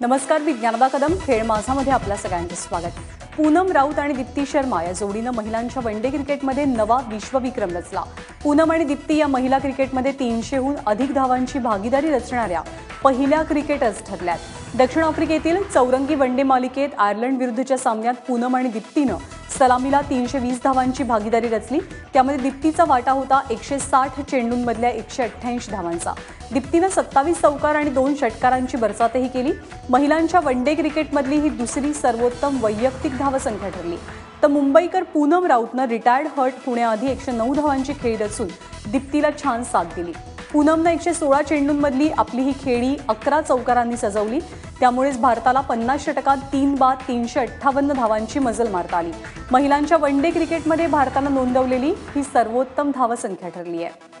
नमस्कार मी ज्ञानदा कदम खेळ माझामध्ये आपल्या सगळ्यांचं स्वागत. पूनम राऊत आणि दीप्ती शर्मा या जोडीनं महिलांच्या वनडे क्रिकेटमध्ये नवा विश्वविक्रम रचला. पूनम आणि दीप्ती या महिला क्रिकेटमध्ये तीनशेहून अधिक धावांची भागीदारी रचणाऱ्या पहिल्या क्रिकेटर्स ठरल्यात. दक्षिण आफ्रिकेतील चौरंगी वनडे मालिकेत आयर्लंड विरुद्धच्या सामन्यात पूनम आणि दीप्तीनं सलामीला तीनशे वीस धावांची भागीदारी रचली. त्यामध्ये दीप्तीचा वाटा होता एकशे साठ चेंडूंमधल्या एकशे अठ्ठ्याऐंशी धावांचा. दीप्तीनं सत्तावीस चौकार आणि दोन षटकारांची बरसातही केली. महिलांच्या वनडे क्रिकेटमधली ही दुसरी सर्वोत्तम वैयक्तिक धावसंख्या ठरली. तर मुंबईकर पूनम राऊतनं रिटायर्ड हर्ट पुण्याआधी एकशे नऊ धावांची खेळी रचून दीप्तीला छान साथ दिली. पूनमनं एकशे सोळा चेंडूंमधली आपली ही खेळी अकरा चौकारांनी सजवली. त्यामुळेच भारताला पन्नास षटकात तीन बाद तीनशे अठ्ठावन्न धावांची मजल मारता आली. महिलांच्या वन डे क्रिकेटमध्ये भारतानं नोंदवलेली ही सर्वोत्तम धावसंख्या ठरली आहे.